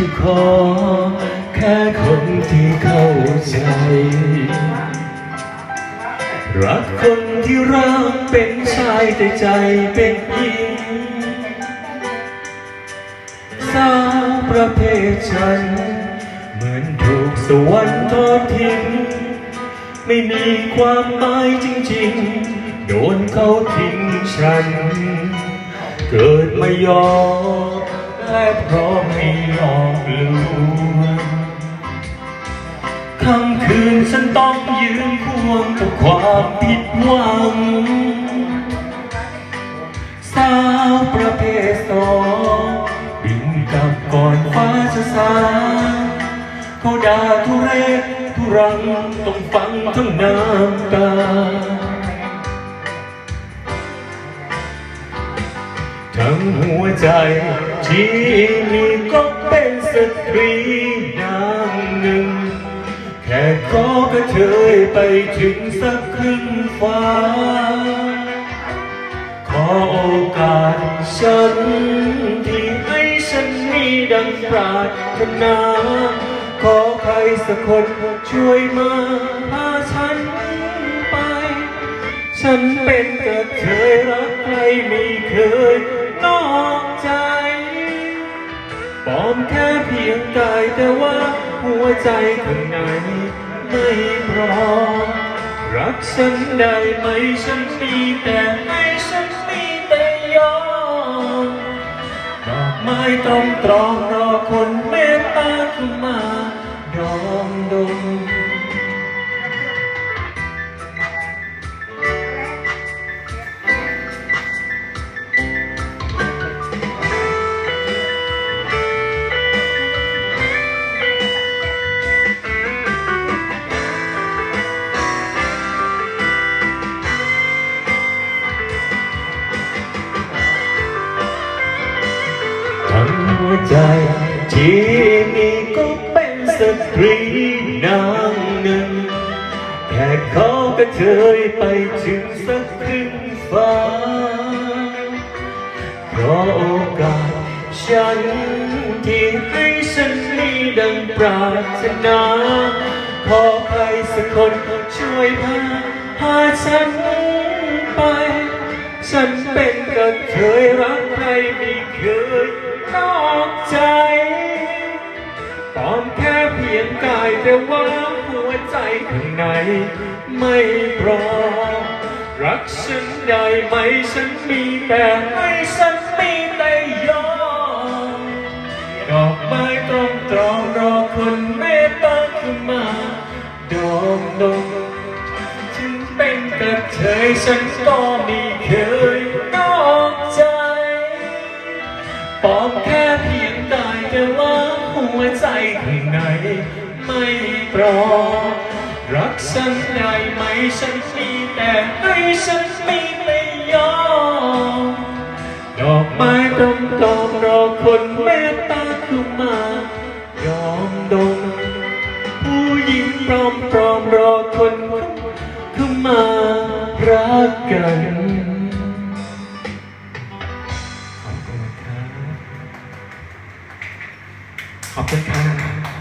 จะขอแค่คนที่เข้าใจ รักคนที่รักเป็นชายแต่ใจเป็นหญิงสาวประเภทฉัน เหมือนถูกสวรรค์ทอดทิ้งไม่มีความหมายจริงๆ โดนเขาทิ้งฉัน เกิดไมายอม และพร้อมให้หลอกลวงค่ำคืนฉันต้องยืนควงกับความผิดหวัง สาวประเภทสองบินกลับก่อนฟ้าจะสางเขาด่าทุเรศทุรังต้องฟังทั้งน้ำตาทั้งหัวใจ ที่มีก็เป็นสตรีนางหนึ่ง แค่ขอกระเทยไปถึงสักครึ่งฟ้า ขอโอกาสฉันที่ให้ฉันมีดังปรารถนา ขอใครสักคนช่วยมาพาฉัน ปลอมแค่เพียงกายแต่ว่าหัวใจข้างในไม่พร้อม รักฉันได้ไหมฉันมีแต่ให้ฉันมีแต่ยอมดอกไม้ต้องตรองรอคนเมตตาคุณ ใจ ที่มีก็เป็นสตรีนางหนึ่ง แค่เขาก็เทยไปถึงสักครึ่งฟ้าเพราะโอกาสฉันที่ให้ฉันมีดังปรารถนา ขอใครสักคนช่วยพาพาฉันไป ฉันเป็นกระเทยรักใครไม่เคยนอก ใจปลอมแค่เพียงกายแต่ว่าหัวใจข้างในไม่พร้อมรักฉันได้ไหมฉันมีแต่ให้ฉันมีแต่ยอมดอกไม้ตรอมตรอมรอคนเมตตาขึ้นมาดอมดมถึงเป็นกระเทยฉันก็ม่ ใจข้างในไม่ปรอรักฉันได้ไหมฉันมีแต่ให้ฉันมีไม่ยอมดอกไม้ตรองตอมรอคนเมตตาขึ้นมา ขอบคุณครับขอบคุณครับ